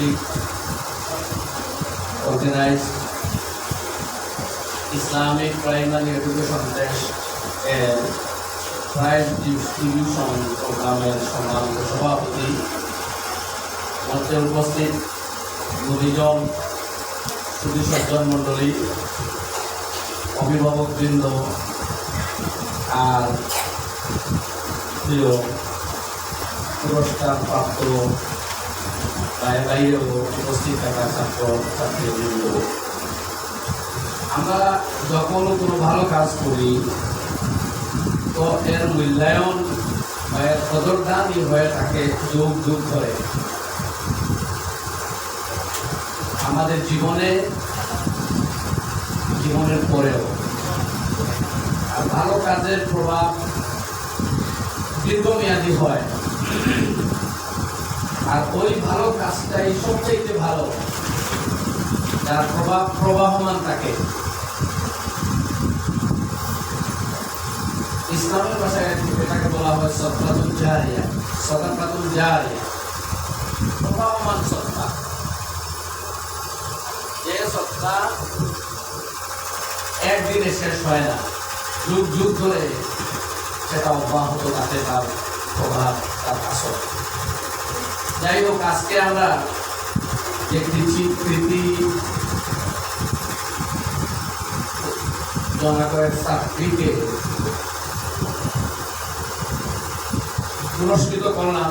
কর্তৃক organise Islamic primary education test এর prize distribution প্রোগ্রামের সম্মানিত সভাপতি। মঞ্চে উপস্থিত গুণীজন সুধী সজ্জন মণ্ডলী অভিভাবকবৃন্দ আর প্রিয় পুরস্কার প্রাপ্ত আমরা যখন কোনো ভালো কাজ করি, তো এর মূল্যায়ন বা এর কদরদানই হয়ে থাকে যুগ যুগ ধরে আমাদের জীবনে, জীবনের পরেও। আর ভালো কাজের প্রভাব দীর্ঘমেয়াদী হয়। আর ওই ভালো কাজটাই সবচেয়ে ভালো। যার প্রভাব প্রবাহমান থাকে। ইসলামের ভাষায় এটাকে বলা হয় সদকাতুল জারিয়া সদকাতুল জারিয়া। প্রবাহমান সত্তা। যে সত্তা একদিনে শেষ হয় না, যুগ যুগ ধরে সেটা অব্যাহত থাকে তার প্রভাব, তার আসর। যাই হোক আজকে আমরা কৃষি কৃতি জনগণের চাকরিকে পুরস্কৃত করলাম।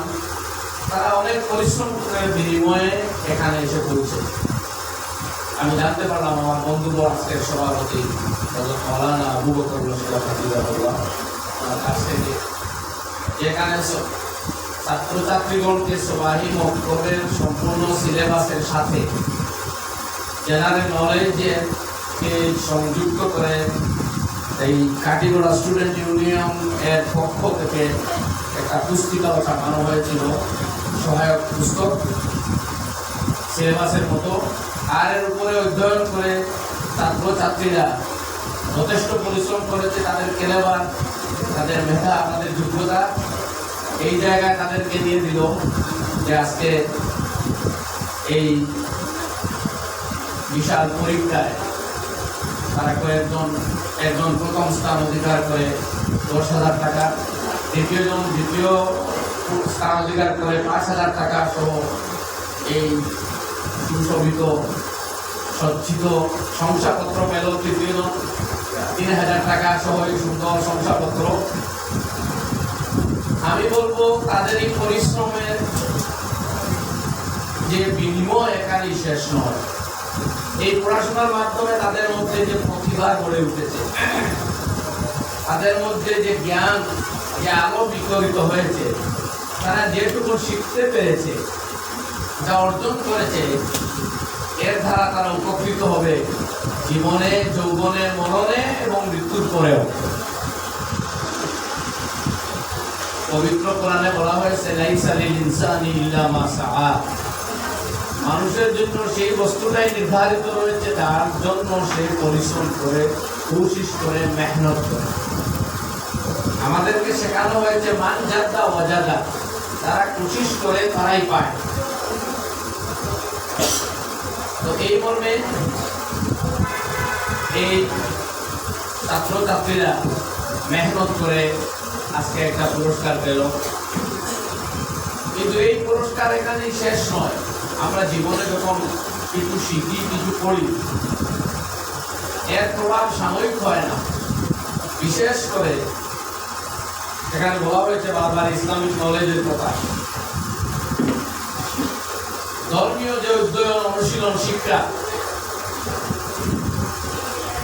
তারা অনেক পরিশ্রম করে বিনিময়ে এখানে এসে পড়ছে আমি জানতে পারলাম, আমার বন্ধু আজকের সভাপতি মাওলানা আবু বকর ওনার কাছ থেকে যেখানে ছাত্রছাত্রীগণকে সবাই মক্তবের সম্পূর্ণ সিলেবাসের সাথে জেনারেল নলেজে সংযুক্ত করে এই কাটিগড়া স্টুডেন্ট ইউনিয়ন এর পক্ষ থেকে একটা পুস্তিকাও ছাপানো হয়েছিল, সহায়ক পুস্তক। সিলেবাসের মতো। আর এর উপরে অধ্যয়ন করে ছাত্রছাত্রীরা যথেষ্ট পরিশ্রম করেছে তাদের কেলেবার তাদের মেধা তাদের যোগ্যতা। এই জায়গায় তাদেরকে দিয়ে দিল যে আজকে এই বিশাল পরীক্ষায় তারা কয়েকজন, একজন প্রথম স্থান অধিকার করে দশ হাজার টাকা দ্বিতীয়জন দ্বিতীয় স্থান অধিকার করে পাঁচ হাজার টাকা সহ এই সুশোভিত সজ্জিত শংসাপত্র পেল। তৃতীয়জন তিন হাজার টাকা সহ এই সুন্দর শংসাপত্র আমি বলব, তাদের এই পরিশ্রমের যে বিনিময় এখানেই শেষ নয়। এই পড়াশোনার মাধ্যমে তাদের মধ্যে যে প্রতিভা গড়ে উঠেছে, তাদের মধ্যে যে জ্ঞান, যে আলো বিকরিত হয়েছে, তারা যেটুকু শিখতে পেরেছে, যা অর্জন করেছে, এর দ্বারা তারা উপকৃত হবে জীবনে, যৌবনে, মরণে এবং মৃত্যুর পরেও। পবিত্র কোরআনে বলা হয়েছে মানুষের জন্য সেই বস্তুটাই নির্ধারিত রয়েছে তার জন্য সে পরিশ্রম করে, কোশিশ করে, মেহনত করে। আমাদেরকে শেখানো হয়েছে, মান জাদা। অজাদা তারা কোশিশ করে, তারাই পায়। তো এই মর্মে এই ছাত্রছাত্রীরা মেহনত করে আজকে একটা পুরস্কার পেল। কিন্তু এই পুরস্কার এখানেই শেষ নয়। আমরা জীবনে যখন কিছু শিখি, কিছু করি, এর প্রভাব সাময়িক হয় না। বিশেষ করে এখানে বলা হয়েছে বারবার ইসলামিক নলেজের কথা ধর্মীয় যে উদ্যয়ন অনুশীলন, শিক্ষা,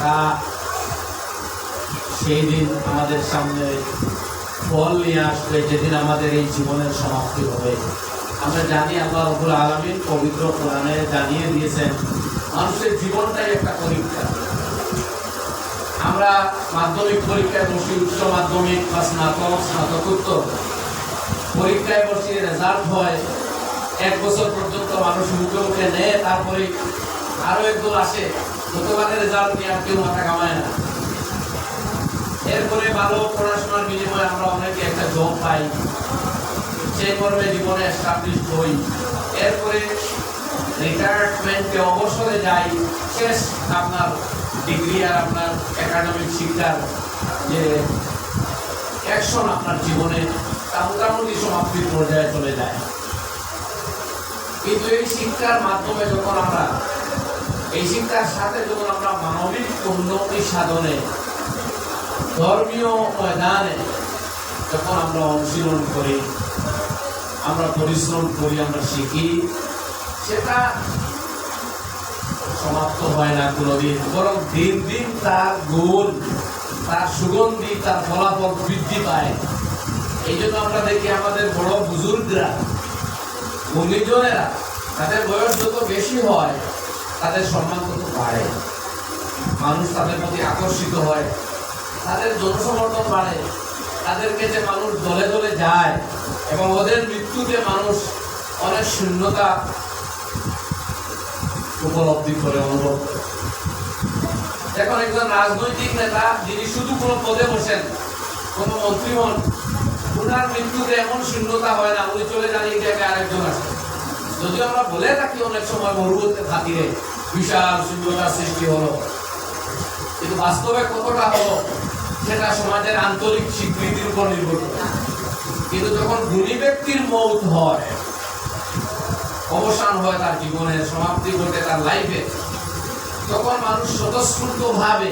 তা সেই দিন আমাদের সামনে ফল নিয়ে আসবে যেদিন আমাদের এই জীবনের সমাপ্তি হবে। আমরা জানি আল্লাহ রবুল আলমিন পবিত্র কোরআনে জানিয়ে দিয়েছেন, মানুষের জীবনটাই একটা পরীক্ষা। আমরা মাধ্যমিক পরীক্ষায় বসি, উচ্চ মাধ্যমিক বা স্নাতক, স্নাতকোত্তর। পরীক্ষায় বসি রেজাল্ট হয়, এক বছর পর্যন্ত মানুষ মুখে মুখে নেয়, তারপরে আরও একদল আসে। গতবারের রেজাল্ট নিয়ে আর কেউ মাথা কামায় না। এরপরে ভালো পড়াশোনার বিনিময়ে আমরা অনেকে একটা জব পাই। সেই কর্মে জীবনে এস্টাবলিশ হই। এরপরে রিটায়ারমেন্টে অবসরে যাই, শেষ আপনার ডিগ্রি আর আপনার একাডেমিক শিক্ষার যে অ্যাকশন আপনার জীবনে তা মোটামুটি সমাপ্তির পর্যায়ে চলে যায়। কিন্তু এই শিক্ষার মাধ্যমে যখন আমরা, এই শিক্ষার সাথে যখন আমরা মানবিক উন্নতি সাধনে ধর্মীয় ময়দানে যখন আমরা অনুশীলন করি, আমরা পরিশ্রম করি, আমরা শিখি, সেটা সমাপ্ত হয় না কোনোদিন। বরং দিন দিন তার গুণ, তার সুগন্ধি, তার ফলাফল বৃদ্ধি পায়। এই জন্য আমরা দেখি আমাদের বড় বুজুর্গরা গুণীজনেরা তাদের বয়স যত বেশি হয়, তাদের সম্মান তত বাড়ে। মানুষ তাদের প্রতি আকর্ষিত হয়। তাদের জনসমর্থন বাড়ে, তাদেরকে যে মানুষ দলে দলে যায় এবং ওদের মৃত্যুতে মানুষ অনেক শূন্যতা উপলব্ধি করে অনুভব করে। এখন একজন রাজনৈতিক নেতা যিনি শুধু কোনো পদে বসেন, কোনো মন্ত্রী হন, ওনার মৃত্যুতে এমন শূন্যতা হয় না, উনি চলে যান জায়গায় আরেকজন আসে যদিও আমরা বলে থাকি অনেক সময় মরুভূমির খাতিরে বিশাল শূন্যতার সৃষ্টি হলো, কিন্তু বাস্তবে কতটা হলো সেটা সমাজের আন্তরিক স্বীকৃতির উপর নির্ভর করে। কিন্তু যখন গুণী ব্যক্তির মৌত হয়, অবসান হয় তার জীবনের সমাপ্তি ঘটে তার লাইফে তখন মানুষ স্বতঃস্ফূর্ত ভাবে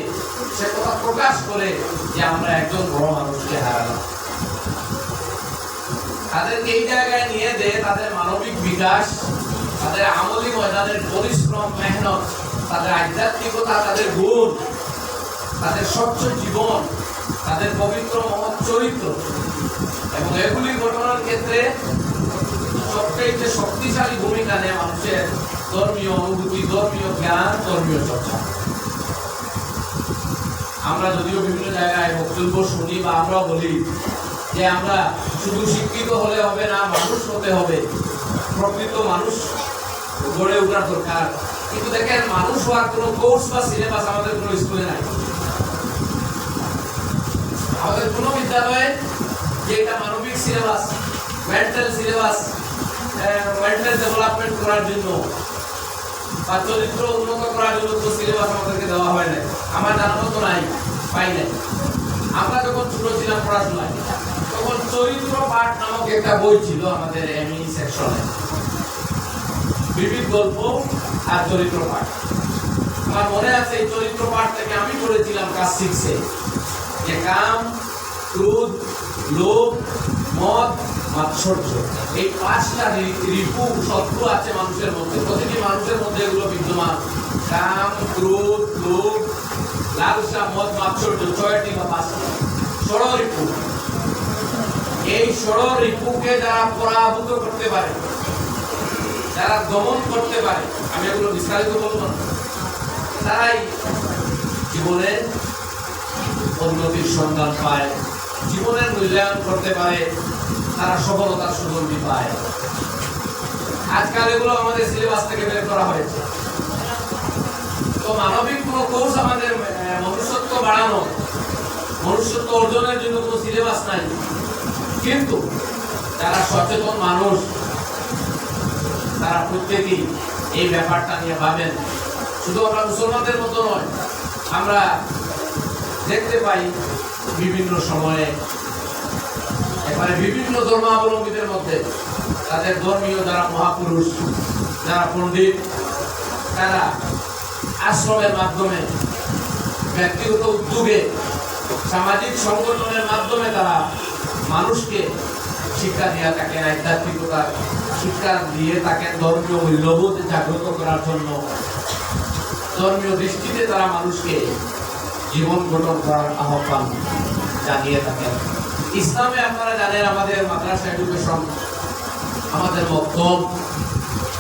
সে কথা প্রকাশ করে যে আমরা একজন বড় মানুষকে হারালাম। তাদেরকে এই জায়গায় নিয়ে দেয় তাদের মানবিক বিকাশ, তাদের আমলি তাদের পরিশ্রম, মেহনত, তাদের আধ্যাত্মিকতা, তাদের গুণ, তাদের স্বচ্ছ জীবন তাদের পবিত্র মহৎ চরিত্র। এবং এগুলি ঘটনার ক্ষেত্রে সবচেয়ে শক্তিশালী ভূমিকা নেয় মানুষের ধর্মীয় অনুভূতি, ধর্মীয় জ্ঞান, ধর্মীয় চর্চা। আমরা যদিও বিভিন্ন জায়গায় বক্তব্য শুনি বা আমরা বলি যে আমরা শুধু শিক্ষিত হলে হবে না, মানুষ হতে হবে। প্রকৃত মানুষ গড়ে ওঠার দরকার। কিন্তু দেখেন, মানুষ হওয়ার কোনো কোর্স বা সিলেবাস আমাদের কোনো স্কুলে নাই। আমাদের কোনো বিদ্যালয়ে যে এটা মানবিক syllabus mental syllabus mental development করার জন্য বা চরিত্র উন্নত করার জন্য কোনো সিলেবাস আমাদেরকে দেওয়া হয় না আমার জানা মতো নাই, পাই নাই। আমরা যখন ছোট ছিলাম পড়াশোনায়, তখন চরিত্র পাঠ নামক একটা বই ছিল আমাদের এমই সেকশনে বিবিধ গল্প আর চরিত্র পাঠ। আমার মনে আছে এই চরিত্র পাঠ থেকে আমি পড়েছিলাম ক্লাস সিক্সে যে কাম, ক্রোধ, লোভ, মদ, মাৎসর্য। এই পাঁচটা রিপু শত্রু আছে মানুষের মধ্যে। প্রতিটি মানুষের মধ্যে এগুলো বিদ্যমান। কাম, ক্রোধ, লোভ, লালসা, মদ, মাৎসর্য ছয়টি বা পাঁচটি। ষড় রিপু। এই ষড় রিপুকে যারা পরাভূত করতে পারে, যারা দমন করতে পারে, আমি এগুলো বিস্তারিত বলব না। তারাই জীবনে উন্নতির সন্ধান পায়, জীবনের মূল্যায়ন করতে পারে, তারা সফলতার সুগন্ধি পায়। আজকাল এগুলো আমাদের সিলেবাস থেকে বের করা হয়েছে। তো মানবিক কোনো কোর্স আমাদের মনুষ্যত্ব বাড়ানো, মনুষ্যত্ব অর্জনের জন্য কোনো সিলেবাস নাই। কিন্তু যারা সচেতন মানুষ, তারা প্রত্যেকেই এই ব্যাপারটা নিয়ে ভাবেন। শুধু আমরা মুসলমানদের মতো নয়, আমরা দেখতে পাই বিভিন্ন সময়ে। এবারে বিভিন্ন ধর্মাবলম্বীদের মধ্যে তাদের ধর্মীয় যারা মহাপুরুষ, যারা পণ্ডিত, তারা আশ্রমের মাধ্যমে ব্যক্তিগত উদ্যোগে সামাজিক সংগঠনের মাধ্যমে তারা মানুষকে শিক্ষা দিয়ে থাকেন আধ্যাত্মিকতার শিক্ষা দিয়ে থাকেন, ধর্মীয় মূল্যবোধ জাগ্রত করার জন্য। ধর্মীয় দৃষ্টিতে তারা মানুষকে জীবন গঠন করার আহ্বান জানিয়ে থাকেন। ইসলামে আপনারা জানেন আমাদের মাদ্রাসা এডুকেশন আমাদের মক্তব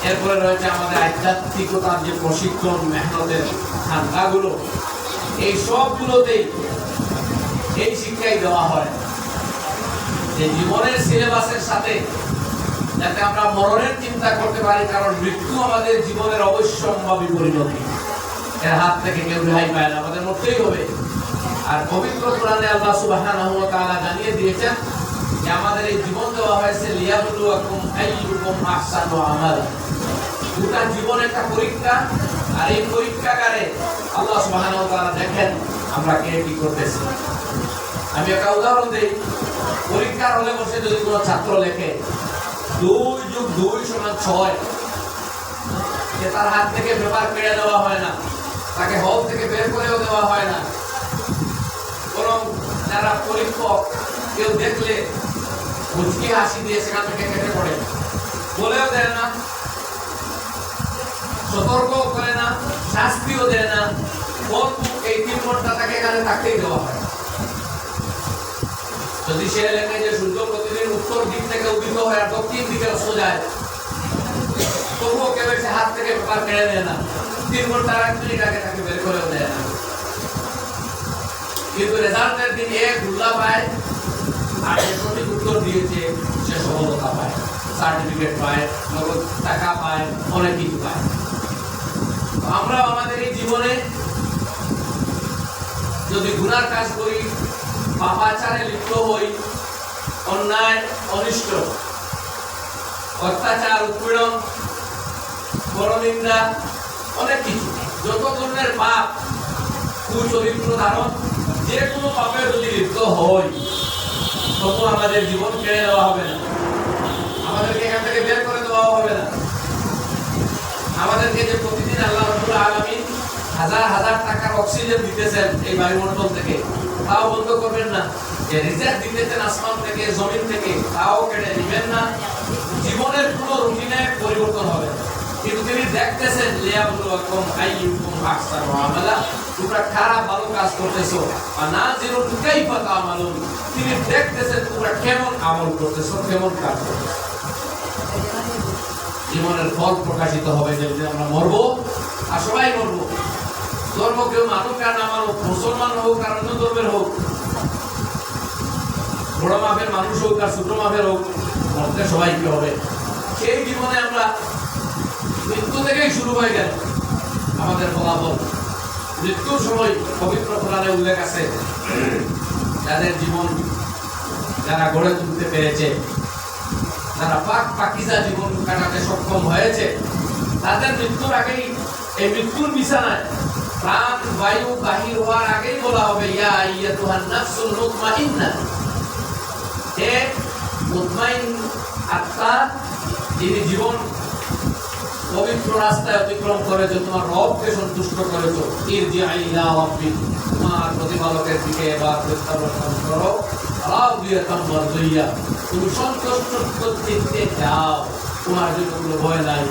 এরপরে রয়েছে আমাদের আধ্যাত্মিকতার যে প্রশিক্ষণ, মেহনতের খানকাগুলো এই সবগুলোতেই এই শিক্ষাই দেওয়া হয়। যে জীবনের সিলেবাসের সাথে যাতে আমরা মরণের চিন্তা করতে পারি, কারণ মৃত্যু আমাদের জীবনের অবশ্যম্ভাবী পরিণতি। এর হাত থেকে কেউ রেহাই পায় না, আমাদের মরতেই হবে। আর পবিত্র কোরআনে আল্লাহ সুবহানাহু জানিয়ে দিয়েছেন যে আমাদের এই জীবন দেওয়া হয়েছে লিয়াবলুয়াকুম আইয়ুকুম আহসানু আমালা। গোটা জীবন একটা পরীক্ষা, আর এই পরীক্ষাগারে আল্লাহ সুবহানাহু ওয়া দেখেন আমরা কে কি করতেছি। আমি একটা উদাহরণ দেই, পরীক্ষার হলে বসে যদি কোনো ছাত্র লেখে, দুই যুগ দুই সমান ছয় যে তার হাত থেকে পেপার কেড়ে দেওয়া হয় না। তাকে হল থেকে বের করেও দেওয়া হয় না। বরং যারা পরীক্ষক, কেউ দেখলে মুচকি হাসি দিয়ে সেখান থেকে কেটে পড়ে। বলেও দেয় না সতর্ক করে না, শাস্তিও দেয় না। এই তিন ঘণ্টা তাকে এখানে থাকতেই দেওয়া হয়। যদি সে এলাকায় যে সূর্য প্রতিদিন উত্তর দিক থেকে উদিত হয় আর দক্ষিণ দিকে যায় তবুও কেউ সে হাত থেকে পেপার কেড়ে নেয় না। মিনিট তাকে বের করেও দেয় না। কিন্তু রেজাল্টের দিন এ পায়, আর যে সঠিক উত্তর দিয়েছে, সে সফলতা পায়। সার্টিফিকেট পায়, নগদ টাকা পায়, অনেক কিছু পায়। আমরা আমাদের এই জীবনে যদি গুনার কাজ করি পাপাচারে লিপ্ত হই, অন্যায়, অনিষ্ট, অত্যাচার, উৎপীড়ন, পরনিন্দা অনেক কিছু। যত ধরনের পাপ, কুচরিত্র ধারণ, যে কোনো পাপে যদি লিপ্ত হই তবু আমাদের জীবন কেড়ে দেওয়া হবে না। আমাদেরকে এখান থেকে বের করে দেওয়া হবে না। আমাদেরকে যে প্রতিদিন আল্লাহ রব্বুল আলামিন হাজার হাজার টাকার অক্সিজেন দিতেছেন এই বায়ুমণ্ডল থেকে, তাও বন্ধ করবেন না। যে রিজার্ভ দিতেছেন আসমান থেকে, জমিন থেকে, তাও কেটে দিবেন না। জীবনের কোনো রুটিনে পরিবর্তন হবে। না। কিন্তু তিনি দেখতেছেন তোমরা ভালো কাজ করতেছো? আর তিনি দেখতেছেন তোমরা কেমন আমল করতেছো, কেমন কাজ করতেছো। জীবনের ফল প্রকাশিত হবে যেদিন আমরা মরবো, আর সবাই মরবো। ধর্ম কেউ মানুষ আর না মানুষ মুসলমান হোক আর অন্য ধর্মের হোক, বড় মাপের মানুষ হোক আর ছোট মাপের হোক, মরতে সবাইকে হবে। সেই জীবনে আমরা মৃত্যু থেকেই শুরু হয়ে গেল আমাদের ফলাফল। মৃত্যুর সময় পবিত্র কোরআনে উল্লেখ আছে, যাদের জীবন যারা গড়ে তুলতে পেরেছে, যারা পাক পাকিজা জীবন কাটাতে সক্ষম হয়েছে, তাদের মৃত্যুর আগেই, এই মৃত্যুর বিছানায় প্রাণ, বায়ু, বাহির হওয়ার আগেই বলা হবে, ইয়া ইয়া আইয়াতুহান নাফসুল মুতমাইন্না। হে মুতমাইন আত্মা, যিনি জীবন পবিত্র রাস্তায় অতিক্রম করেছ তোমার রবকে সন্তুষ্ট করেছ ইরজি আইলা রাব্বিক তোমার প্রতিপালকের দিকে এবার প্রত্যাবর্তন করো। তুমি সন্তুষ্ট চিত্তে যাও। তোমার জন্য কোনো ভয় নাই।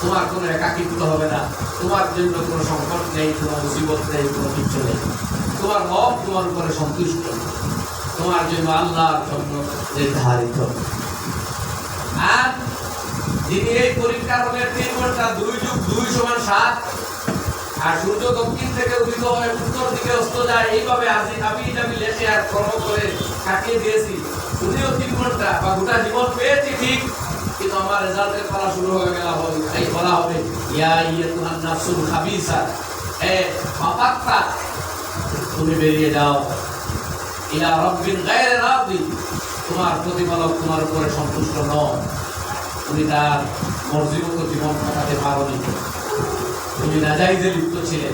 তোমার কোনো একাকিত্ব হবে না। তোমার জন্য কোনো সংকট নেই, কোনো মুসিবত নেই, কোনো কিছু নেই। তোমার রব তোমার উপরে সন্তুষ্ট। তোমার জন্য আল্লাহর জন্য নির্ধারিত। আর যিনি এই পরীক্ষার তিন ঘণ্টা দুই যুগ দুই সমান সাত। আর সূর্য দক্ষিণ থেকে উদিত হয়ে উত্তর দিকে অস্ত যায়, এইভাবে আজি আমি আমি আর করে কাটিয়ে দিয়েছি। উনিও তিন ঘণ্টা বা গোটা জীবন পেয়েছি ঠিক, কিন্তু আমার রেজাল্টের শুরু হয়ে গেল হবে এই বলা হবে, ইয়া ইয়া খাবিসা এ পাপাত্তা তুমি বেরিয়ে যাও রব্বিন রাদি তোমার প্রতিপালক তোমার উপরে সন্তুষ্ট নয় তুমি তার মর্জি মতো জীবন কাটাতে পারোনি। তুমি নাজাইজে লিপ্ত ছিলে,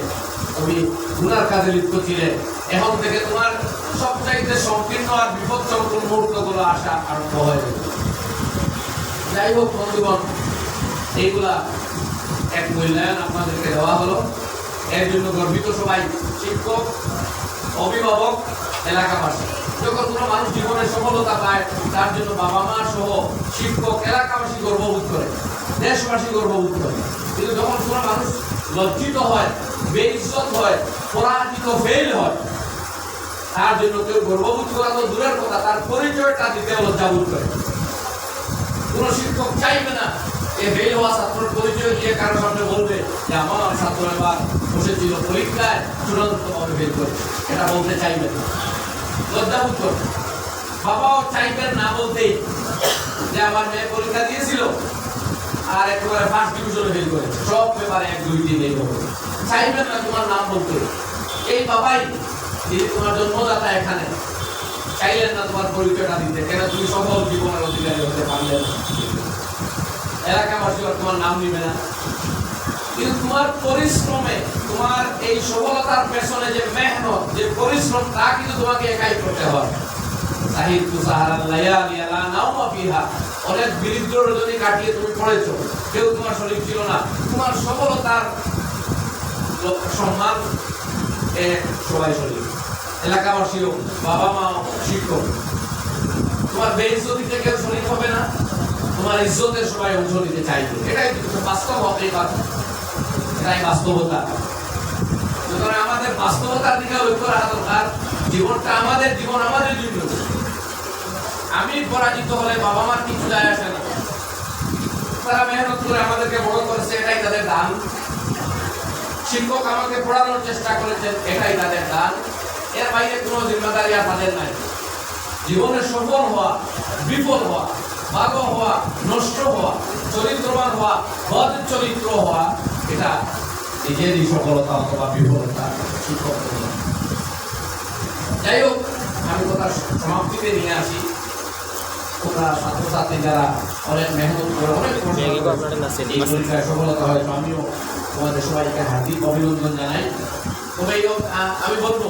তুমি গুনার কাজে লিপ্ত ছিলে। এখন থেকে তোমার সবচাইতে সংকীর্ণ আর বিপদ সংকুল মুহূর্তগুলো আসা আরম্ভ হয়ে যাবে যাই হোক বন্ধুগণ, এইগুলা এক মূল্যায়ন আপনাদেরকে দেওয়া হলো। এর জন্য গর্বিত সবাই শিক্ষক, অভিভাবক, এলাকাবাসী। যখন কোনো মানুষ জীবনে সফলতা পায়, তার জন্য বাবা মা সহ শিক্ষক, এলাকাবাসী গর্ববোধ করে, দেশবাসী গর্ববোধ করে। কিন্তু যখন কোনো মানুষ লজ্জিত হয়, বেইজ্জত হয়, পরাজিত ফেল হয়, তার জন্য কেউ গর্ববোধ করা তো দূরের কথা, তার পরিচয়টা দিতে লজ্জাবোধ করে। কোনো শিক্ষক চাইবে না এই ফেল হওয়া ছাত্রের পরিচয় দিয়ে কারও সামনে বলবে যে, আমার ছাত্র এবার বসেছিল পরীক্ষায়, চূড়ান্তভাবে ফেল করে এটা বলতে চাইবে না। করবে বাবাও চাইবেন না বলতেই যে আমার মেয়ে পরীক্ষা দিয়েছিল আর একেবারে ফার্স্ট ডিভিশনে ফেল করে। সব পেপারে এক দুই তিন এই চাইবেন না তোমার নাম বলতে। এই বাবাই যিনি তোমার জন্মদাতা এখানে, চাইলেন না তোমার পরিচয়টা দিতে। কেন তুমি সফল জীবনের অধিকারী হতে পারলে না। এলাকাবাসী তোমার নাম নিবে না। কিন্তু তোমার পরিশ্রমে, তোমার এই সফলতার পেছনে যে মেহনত, যে পরিশ্রম, তা কিন্তু তোমাকে একাই করতে হবে। অনেক বিরুদ্ধ রজনী কাটিয়ে তুমি পড়েছো, কেউ তোমার শরীর ছিল না। তোমার সফলতার সম্মান সবাই শরীর এলাকাবাসীও বাবা মা শিক্ষক। তোমার বেইজ্জতিতে কেউ শরীর হবে না। তোমার ইজ্জতে সবাই অংশ নিতে চাইবে। এটাই বাস্তব হতেই পারে। এটাই বাস্তবতা। সুতরাং আমাদের বাস্তবতার দিকে লক্ষ্য রাখা দরকার। জীবনটা আমাদের, জীবন আমাদের জন্য। আমি পরাজিত হলে বাবা মার কিছু যায় আসে না। তারা মেহনত করে আমাদেরকে বড় করেছে, এটাই তাদের দান। শিক্ষক আমাকে পড়ানোর চেষ্টা করেছেন, এটাই তাদের দান। এর বাইরে কোনো জিম্মাদারি আর তাদের নাই। জীবনে সফল হওয়া, বিফল হওয়া, ভালো হওয়া, নষ্ট হওয়া, চরিত্রবান হওয়া, বদ চরিত্র হওয়া এটা নিজেরই সফলতা অথবা বিফলতা শিক্ষক যাই হোক আমি কথা সমাপ্তিতে নিয়ে আসি। তোমরা ছাত্রছাত্রী যারা অনেক মেহনত করে অনেক এই পরীক্ষায় সফলতা হয়তো আমিও তোমাদের সবাইকে হার্দিক অভিনন্দন জানাই। তবে আমি বলব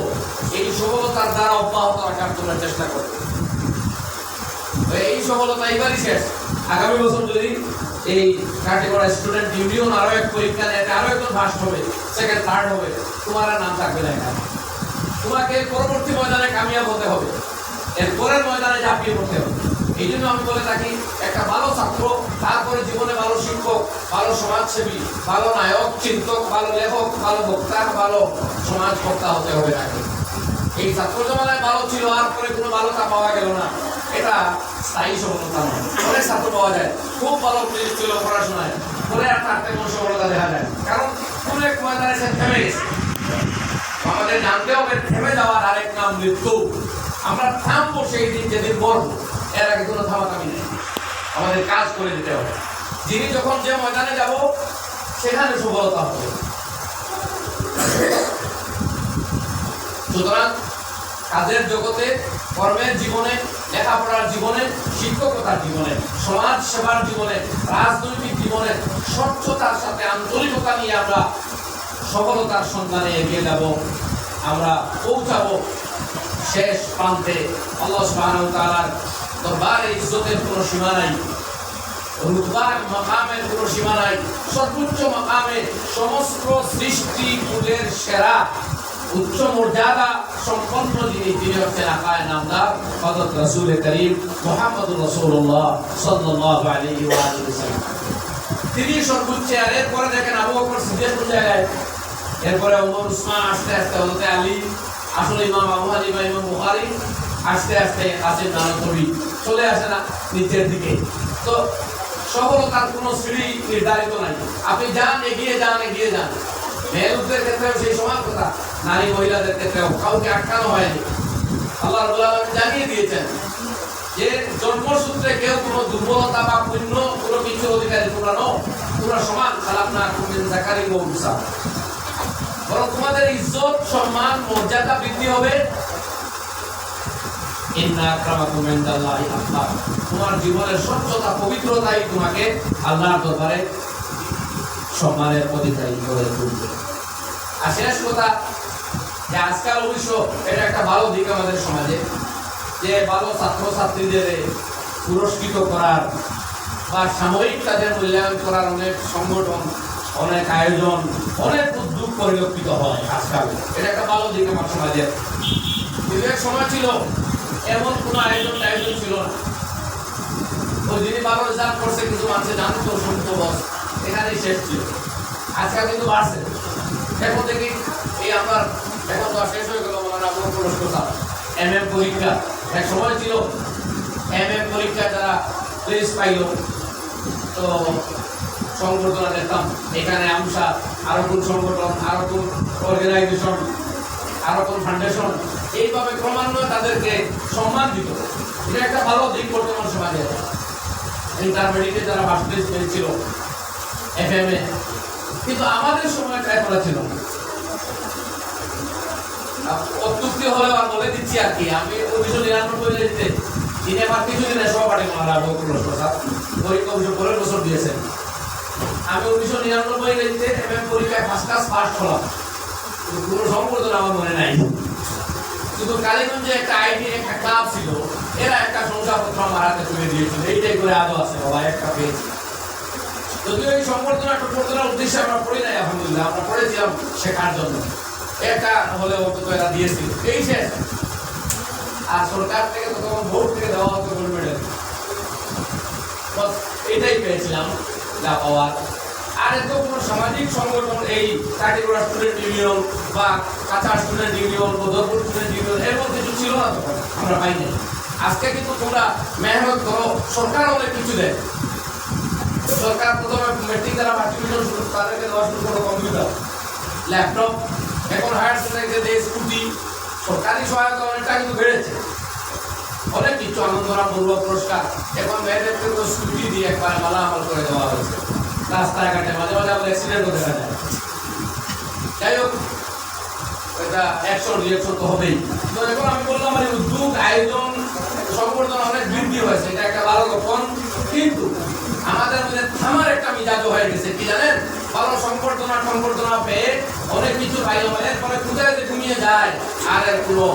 এই সফলতার দ্বারা অব্যাহত রাখার তোমরা চেষ্টা করো। এই সফলতা এবারই শেষ। আগামী বছর যদি এই কাটিগড়া স্টুডেন্ট ইউনিয়ন আরও এক পরীক্ষা নেয়, আরও একজন ফার্স্ট হবে সেকেন্ড থার্ড হবে, তোমার নাম থাকবে না এখানে। তোমাকে পরবর্তী ময়দানে কামিয়াব হতে হবে। এর পরের ময়দানে ঝাঁপিয়ে পড়তে হবে। এই জন্য আমি বলে থাকি, একটা ভালো ছাত্র, তারপরে জীবনে ভালো শিক্ষক, ভালো সমাজসেবী, ভালো নায়ক, চিন্তক, ভালো লেখক, ভালো বক্তা, ভালো সমাজ কর্তা হতে হবে তাকে। এই ছাত্র জমানায় ভালো ছিল, আর পরে কোনো ভালোটা পাওয়া গেল না। এটা স্থায়ী সফলতা নয় অনেক ছাত্র পাওয়া যায়, খুব ভালো প্লেস ছিল পড়াশোনায়। পরে আর তার তেমন সফলতা দেখা যায় কারণ কোন এক ময়দানে সে থেমে গেছে। আমাদের জানতে হবে, থেমে যাওয়ার আরেক নাম মৃত্যু। আমরা থামবো সেই দিন যেদিন মরবো। এর আগে কোনো থামাথামি নেই। আমাদের কাজ করে দিতে হবে। যিনি যখন যে ময়দানে যাব, সেখানে সফলতা হবে। সুতরাং কাজের জগতে কর্মের জীবনে লেখাপড়ার জীবনে, শিক্ষকতার জীবনে, সমাজ সেবার জীবনে, রাজনৈতিক জীবনে স্বচ্ছতার সাথে আন্তরিকতা নিয়ে আমরা সফলতার সন্ধানে এগিয়ে যাব। আমরা পৌঁছাবো শেষ প্রান্তে। আল্লাহ সুবহানাহু দরবারে ইজ্জতের কোনো সীমা নাই, রুতবার মাকামের কোনো সীমা নাই, সর্বোচ্চ মাকামে সমস্ত সৃষ্টি কুলের সেরা উচ্চ মর্যাদা সম্পন্ন যিনি তিনি হচ্ছেন আকায় নামদার, হযরত রাসূল করিম মুহাম্মদুর রাসূলুল্লাহ সাল্লাল্লাহু আলাইহি ওয়া তিনি সর্বোচ্চ আর এরপরে দেখেন আবু বকর সিদ্দিক জায়গায় এরপরে ওমর, উসমান আস্তে আস্তে, হযরত আলী, আসলে ইমাম আবু হানিফা, ইমাম বুখারী, আস্তে আস্তে কাসিম নানতবি চলে আসে না নিচের দিকে। তো সফলতার কোনো সিঁড়ি নির্ধারিত নাই। আপনি যান, এগিয়ে যান এগিয়ে যান। মেয়েদের ক্ষেত্রেও সেই সমান কথা। নারী মহিলাদের ক্ষেত্রেও কাউকে আটকানো হয়নি। আল্লাহ জানিয়ে দিয়েছেন যে জন্মসূত্রে কেউ কোনো দুর্বলতা বা পুণ্য, কোনো কিছু অধিকারী তোমরা নও, তোমরা সমান। খালাপ না বরং তোমাদের ইজ্জত, সম্মান, মর্যাদা বৃদ্ধি হবে। তোমার জীবনের স্বচ্ছতা, পবিত্রতাই তোমাকে আল্লাহর দরবারে সম্মানের অধিকারী করে তুলবে। আর শেষ কথা যে আজকাল অবশ্য এটা একটা ভালো দিক আমাদের সমাজে, যে ভালো ছাত্রছাত্রীদের পুরস্কৃত করার বা সাময়িক তাদের মূল্যায়ন করার অনেক সংগঠন, অনেক আয়োজন, অনেক উদ্যোগ পরিলক্ষিত হয় আজকাল। এটা একটা ভালো দিক আমার সমাজের কিন্তু এক সময় ছিল, এমন কোনো আয়োজন আয়োজন ছিল না। ওই যিনি ভালো রেজাল্ট করছে কিছু মানুষে জানতো শুনতো বস। এখানেই শেষ ছিল। আজকাল কিন্তু বাড়ছে। এখন দেখি, এই আপনার এখন তো শেষ হয়ে গেল মানে আপনার পুরস্কার এম এম পরীক্ষা। এক সময় ছিল এম এম পরীক্ষা যারা প্লেস পাইল, তো সংবর্ধনা দেখতাম এখানে আমসা, আরও কোন সংগঠন, আরও কোন অর্গানাইজেশন আরও কোন ফাউন্ডেশন এইভাবে ক্রমান্বয়ে তাদেরকে সম্মান দিত। এটা একটা ভালো দিক বর্তমান সমাজে। ইন্টারমিডিয়েটে যারা প্লেস পেয়েছিল এফ এম এ কিন্তু আমাদের সময় ট্রাই করা ছিল অত্যুক্তি হলে আর বলে দিচ্ছি আর কি, আমি উনিশশো নিরানব্বই যেতে তিনি আমার মহারাজ প্রসাদ পরীক্ষা অবশ্য পরের বছর দিয়েছেন আমি উনিশশো নিরানব্বই এম এম পরীক্ষায় ফার্স্ট ক্লাস ফার্স্ট হলাম। কোনো আমার মনে নাই। কিন্তু কালীগঞ্জে একটা আইডি একটা ক্লাব ছিল। এরা একটা শংসাপত্র আমার হাতে তুলে দিয়েছিল। এইটাই করে আদৌ আছে, বাবা, একটা পেয়েছি। যদিও এই সম্বর্ধনা সম্বর্ধনার উদ্দেশ্যে আমরা পড়ি নাই, আলহামদুলিল্লাহ। আমরা পড়েছিলাম শেখার জন্য? একটা হলে অন্তত এরা দিয়েছিল। এই শেষ আর সরকার থেকে তো তখন ভোট থেকে দেওয়া হতো গোল্ড মেডেল এটাই পেয়েছিলাম, যা পাওয়ার। আর এত কোনো সামাজিক সংগঠন, এই কাটিগড়া স্টুডেন্ট ইউনিয়ন বা কাঁচা student union Badarpur student union এর মধ্যে কিছু ছিল না তখন, আমরা পাইনি। আজকে কিন্তু তোমরা মেহনত করো, সরকার অনেক কিছু দেয়। সরকার প্রথমে মেট্রিক দ্বারা মাল্টিমিশন শুরু তাদেরকে দেওয়া শুরু করো কম্পিউটার ল্যাপটপ এখন হায়ার সেকেন্ডারিতে স্কুটি সরকারি সহায়তা অনেকটা কিন্তু বেড়েছে। অনেক কিছু আনন্দরা বড়ুয়া পুরস্কার। এখন মেয়েদেরকে তো স্কুটি দিয়ে একবার মালা আমল করে দেওয়া হয়েছে। রাস্তাঘাটে মাঝে মাঝে আমাদের অ্যাক্সিডেন্টও দেখা যায়। যাই হোক, এটা অ্যাকশন রিয়াকশন তো হবেই। তো এখন আমি বললাম মানে উদ্যোগ, আয়োজন, সংবর্ধনা অনেক বৃদ্ধি হয়েছে। এটা একটা ভালো লক্ষণ। কিন্তু আমাদের থামার একটা মিজাজ হয়ে গেছে, কি জানেন? ভালো সংবর্ধনা সংবর্ধনা পেয়ে অনেক কিছু পাই এর পরে কোথায় ঘুমিয়ে যায়, আর এর কোনো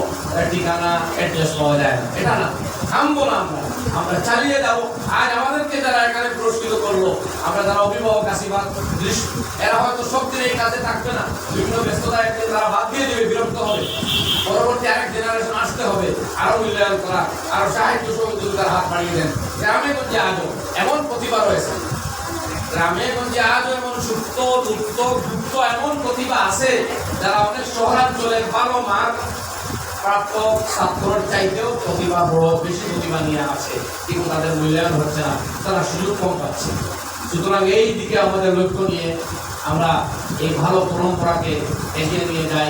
ঠিকানা অ্যাড্রেস পাওয়া যায় না। এটা না, থামবো না আমরা। আমরা চালিয়ে যাব। আজ আমাদেরকে যারা এখানে পুরস্কৃত করল, আমরা যারা অভিভাবক, আশীর্বাদ এরা হয়তো সব দিন এই কাজে থাকবে না। বিভিন্ন ব্যস্ততা একদিন তারা বাদ দিয়ে দেবে, বিরক্ত হবে। পরবর্তী আরেক জেনারেশন আসতে হবে, আরও মূল্যায়ন করা, আরও সাহায্য সহযোগিতার হাত বাড়িয়ে দেন। গ্রামে গঞ্জে আজও, এমন প্রতিভা রয়েছে। গ্রামে গঞ্জে আজও এমন সুপ্ত যুক্ত যুক্ত এমন প্রতিভা আছে, যারা অনেক শহরাঞ্চলের ভালো মার্ক প্রাপ্ত ছাত্রর চাইতেও প্রতিভা বড়, বেশি প্রতিভা নিয়ে আছে। কিন্তু তাদের মূল্যায়ন হচ্ছে না, তারা সুযোগ কম পাচ্ছে। সুতরাং এই দিকে আমাদের লক্ষ্য নিয়ে আমরা এই ভালো পরম্পরাকে এগিয়ে নিয়ে যাই।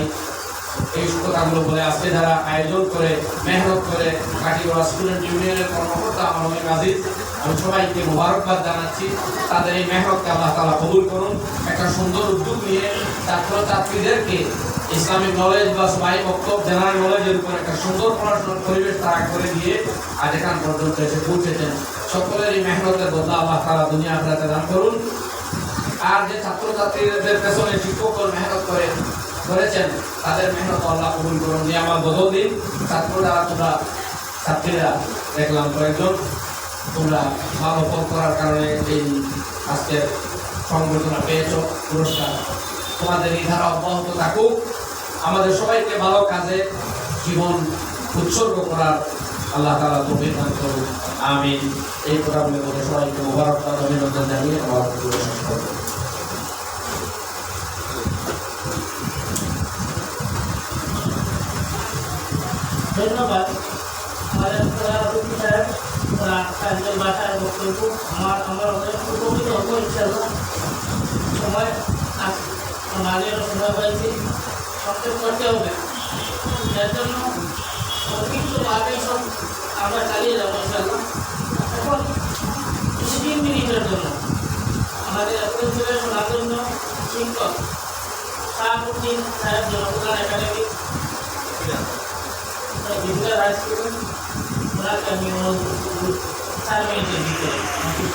এই কথাগুলো বলে আজকে যারা আয়োজন করে, মেহনত করে কাটিগড়া স্টুডেন্ট ইউনিয়নের কর্মকর্তা আমার অনেক আমি সবাইকে মোবারকবাদ জানাচ্ছি। তাদের এই মেহনতকে আল্লাহ তালা কবুল করুন। একটা সুন্দর উদ্যোগ নিয়ে ছাত্রছাত্রীদেরকে ইসলামিক নলেজ বা সবাই বক্তব্য জেনারেল নলেজের উপর একটা সুন্দর পড়াশোনার পরিবেশ তারা করে দিয়ে আজ এখান পর্যন্ত এসে পৌঁছেছেন। সকলের এই মেহনতের বদলা আল্লাহ তালা দুনিয়া দান করুন। আর যে ছাত্রছাত্রীদের পেছনে শিক্ষকগণ মেহনত করে করেছেন তাদের মেহনত আল্লাহ কবুল করুন। নিয়ে আমার বদল দিন। ছাত্ররা, তোমরা ছাত্রীরা দেখলাম কয়েকজন। তোমরা ভালো ফল করার কারণে এই আজকের সংবর্ধনা পেয়েছ, পুরস্কার। তোমাদের এই ধারা অব্যাহত থাকুক। আমাদের সবাইকে ভালো কাজে জীবন উৎসর্গ করার আল্লাহ তালা তৌফিক দান করুন। আমিন। এই কথাগুলো বলে সবাইকে অভিনন্দন জানিয়ে আমার বক্তব্য শেষ করব ধন্যবাদ। একজন বাসায় বক্তব্য। আমার আমরা অনেক উপকৃত হব ইনশাল্লাহ সময় মাঝে সময় সংক্ষেপ করতে হবে। যার জন্য অতিরিক্তভাবে সব আমরা চালিয়ে যাব ইনশাল্লাহ এখন কিছু তিন মিনিটের জন্য আমাদের পরিচয় শোনার জন্য শিক্ষক শাহাবুদ্দিন সাহেব জনপ্রধান একাডেমি दूसरा राष्ट्र बड़ा कमी और साल में चली गई